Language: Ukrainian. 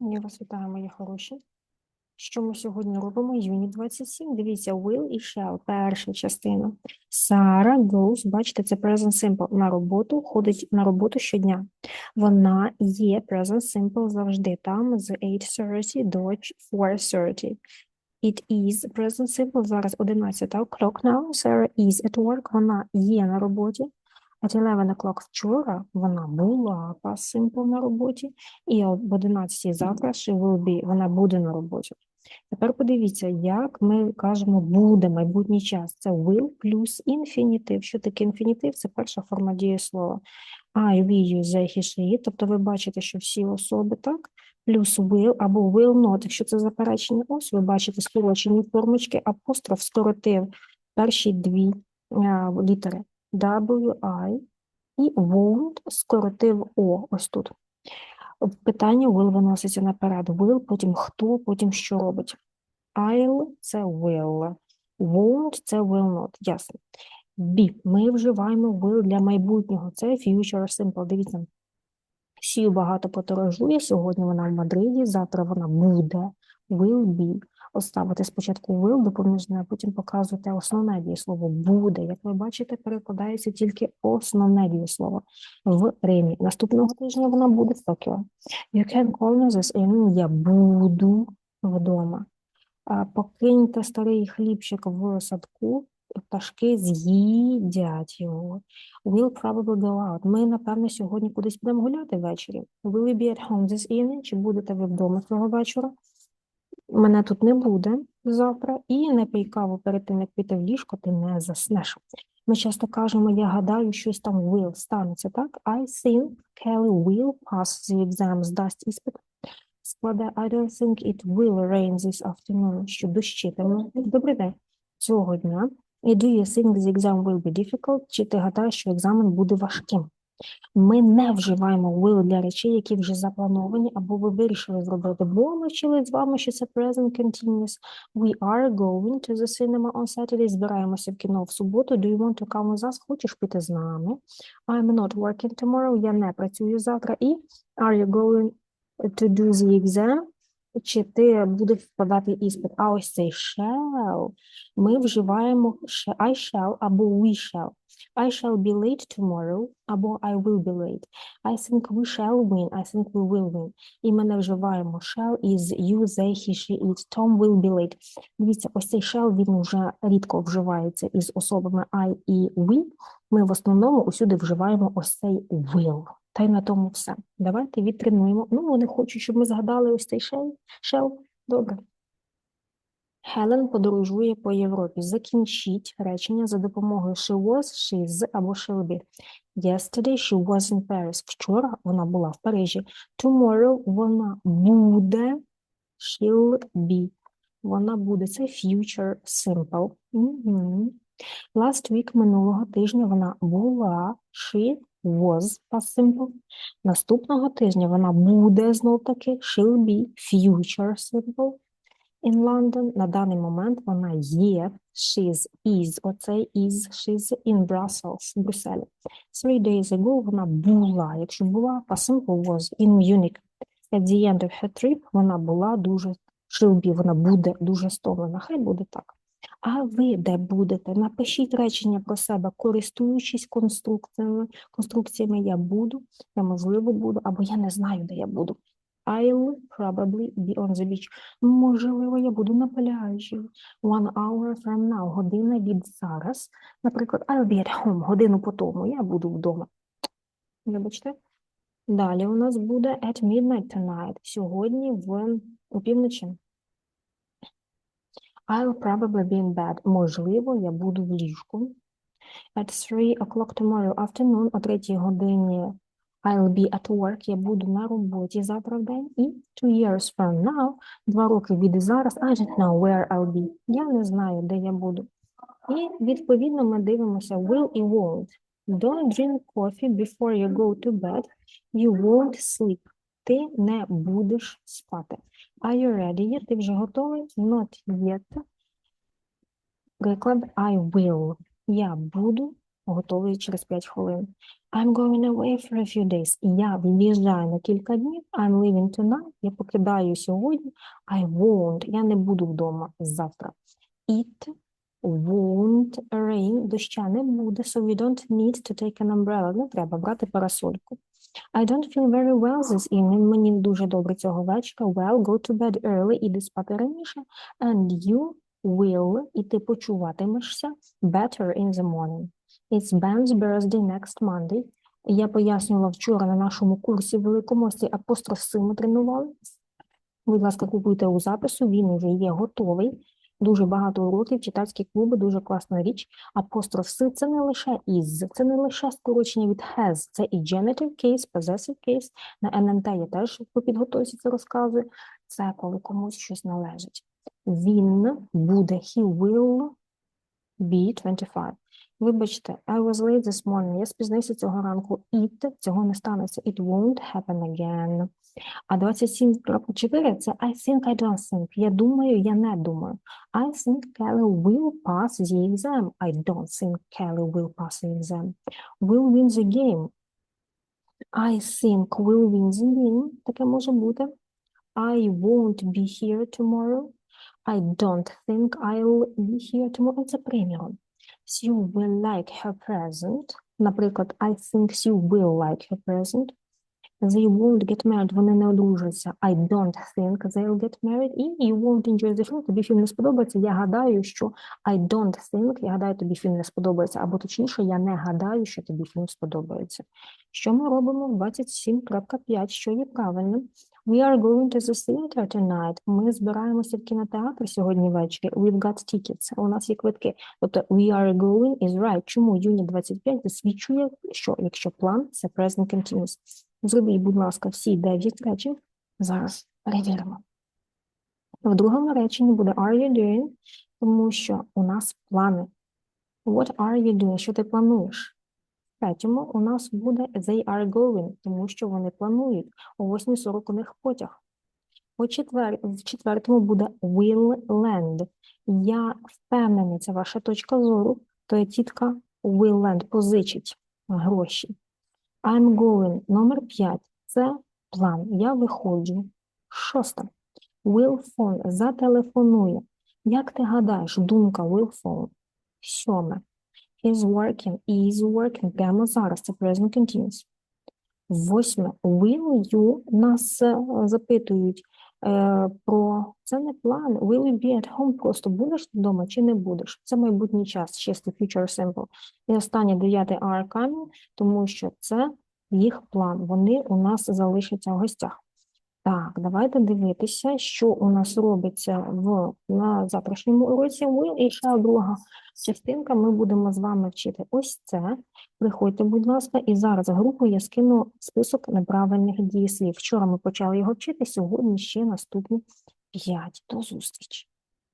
Я вас вітаю, мої хороші. Що ми сьогодні робимо? Юніт 27. Дивіться, will і shall. Перша частина. Сара goes, бачите, це present simple. На роботу, ходить на роботу щодня. Вона є present simple завжди. Там з 8.30 до 4.30. It is present simple. Зараз 11 o'clock now. Sarah is at work. Вона є на роботі. At 11 o'clock вчора вона була past simple на роботі. І об 11 завтра she will be, вона буде на роботі. Тепер подивіться, як ми кажемо буде майбутній час. Це will плюс інфінітив. Що таке інфінітив? Це перша форма дієслова. I, we, you, they, he, she. Тобто ви бачите, що всі особи, так? Плюс will або will not. Якщо це заперечення ось, ви бачите скорочені формочки, апостроф скоротив перші дві а, літери W, I і won't скоротив O ось тут. Питання will виноситься наперед. Will, потім хто, потім що робить. I'll – це will. Won't – це will not. Ясно. Be. Ми вживаємо will для майбутнього. Це future simple. Дивіться. Сію багато подорожує. Сьогодні вона в Мадриді, завтра вона буде. Will be. Оставити спочатку will допоміжне, а потім показувати основне дієслово буде. Як ви бачите, перекладається тільки основне дієслово в Римі. Наступного тижня вона буде в Токіо. You can call me this evening. Я буду вдома. Покиньте старий хлібчик в садку, пташки з'їдять його. We'll probably go out. Ми, напевно, сьогодні кудись будемо гуляти ввечері. Will you be at home this evening? Чи будете ви вдома цього вечора? Мене тут не буде завтра. І не пий каву перед тим, як піти в ліжко, ти не заснеш. Ми часто кажемо, я гадаю, щось там will станеться, так? I think Kelly will pass the exam, здасть іспит. Складе, I don't think it will rain this afternoon, що дощитиме. Добрий день. Цього дня. І do you think the exam will be difficult? Чи ти гадаєш, що екзамен буде важким? Ми не вживаємо will для речей, які вже заплановані, або ви вирішили зробити. Бо ми вчили з вами, що це present continuous. We are going to the cinema on Saturday. Збираємося в кіно в суботу. Do you want to come with us? Хочеш піти з нами? I'm not working tomorrow. Я не працюю завтра. І are you going to do the exam? Чи ти будеш складати іспит? А ось цей shall ми вживаємо I shall або we shall. I shall be late tomorrow або I will be late. I think we shall win. I think we will win. І ми не вживаємо shall is you, they, he, she, it. Tom will be late. Дивіться, ось цей shall, він вже рідко вживається із особами I і we. Ми в основному усюди вживаємо ось цей will. Та й на тому все. Давайте відтренуємо. Ну, вони хочуть, щоб ми згадали ось цей shall. shall. Добре. Хелен подорожує по Європі. Закінчіть речення за допомогою she was, she is або shall be. Yesterday she was in Paris. Вчора вона була в Парижі. Tomorrow вона буде she'll be. Вона буде. Це future simple. Мгм. Last week минулого тижня вона була she was past simple. Наступного тижня вона буде знов таки she'll be future simple in London. На даний момент вона є, she's is, оцей is, she's in Brussels, в Брюсселі. Three days ago вона була, якщо була, past simple was in Munich. At the end of her trip вона була дуже, she'll be, вона буде дуже стомлена, хай буде так. А ви де будете? Напишіть речення про себе, користуючись конструкціями, конструкціями я буду, я можливо буду, або я не знаю, де я буду. I'll probably be on the beach. Можливо, я буду на пляжі. One hour from now. Година від зараз. Наприклад, I'll be at home. Годину по тому. Я буду вдома. Вибачте. Далі у нас буде at midnight tonight. Сьогодні в опівночі. I'll probably be in bed. Можливо, я буду в ліжку. At 3 o'clock tomorrow afternoon, о третій годині I'll be at work, я буду на роботі завтра в день. І two years from now, два роки від зараз, I don't know where I'll be. Я не знаю, де я буду. І відповідно ми дивимося will і won't. Don't drink coffee before you go to bed. You won't sleep. Ти не будеш спати. Are you ready? Ти вже готовий? Not yet. Приклад I will. Я буду готовий через 5 хвилин. I'm going away for a few days. Я від'їжджаю на кілька днів. I'm leaving tonight. Я покидаю сьогодні. I won't. Я не буду вдома завтра. It won't rain. Доща не буде, so we don't need to take an umbrella. Не треба брати парасольку. I don't feel very well this evening. Мені дуже добре цього вечора. Well, go to bed early. Іди спати раніше. And you will. І ти почуватимешся better in the morning. It's Ben's birthday next Monday. Я пояснювала вчора на нашому курсі великомості апостроф ми тренували. Будь ласка, купуйте у запису, він вже є готовий. Дуже багато уроків, читацькі клуби, дуже класна річ. Апостроф «си» – це не лише «is», це не лише скорочення від «has», це і genitive case, possessive case. На НМТ я теж по підготовці це розказую. Це коли комусь щось належить. Він буде, he will be 25. Вибачте, I was late this morning. Я спізнився цього ранку. It, цього не станеться. It won't happen again. А 27.4 – це I think, I don't think. Я думаю, я не думаю. I think Kelly will pass the exam. I don't think Kelly will pass the exam. Will win the game. I think will win the game. Таке може бути. I won't be here tomorrow. I don't think I'll be here tomorrow. Це приміром. Sue will like her present. Наприклад, I think Sue will like her present. They won't get married. Вони не одружаться. I don't think they'll get married. І you won't enjoy the film. Тобі фільм не сподобається. Я гадаю, що I don't think, я гадаю, тобі фільм не сподобається. Або точніше, я не гадаю, що тобі фільм сподобається. Що ми робимо в 27.5, що є правильним? We are going to the theater tonight. Ми збираємося в кінотеатр сьогодні ввечері. We've got tickets. У нас є квитки. Тобто we are going is right. Чому юніт 25 засвідчує, що якщо план – це present continuous. Зробіть, будь ласка, всі 9 речень. Зараз перевіримо. В другому реченні буде are you doing, тому що у нас плани. What are you doing? Що ти плануєш? Третьому у нас буде they are going, тому що вони планують. О 8.40 у них потяг. О четвер... В четвертому буде will land. Я впевнений, це ваша точка зору, то є тітка will land, позичить гроші. I'm going. Номер 5. Це план. Я виходжу. Шосте. Will phone. Зателефонує. Як ти гадаєш, думка will phone? Сьоме. Is working. Is working. Прямо зараз. Це present continuous. Восьме. Will you? Нас е, запитують е, про... Це не план. Will you be at home? Просто будеш вдома чи не будеш? Це майбутній час. Чисто future simple. І останнє дев'яте are coming, тому що це їх план. Вони у нас залишаться в гостях. Так, давайте дивитися, що у нас робиться в, на завтрашньому уроці Will і ще друга частинка. Ми будемо з вами вчити ось це. Приходьте, будь ласка, і зараз групу я скину список неправильних дієслів. Вчора ми почали його вчити, сьогодні ще наступні 5. До зустрічі!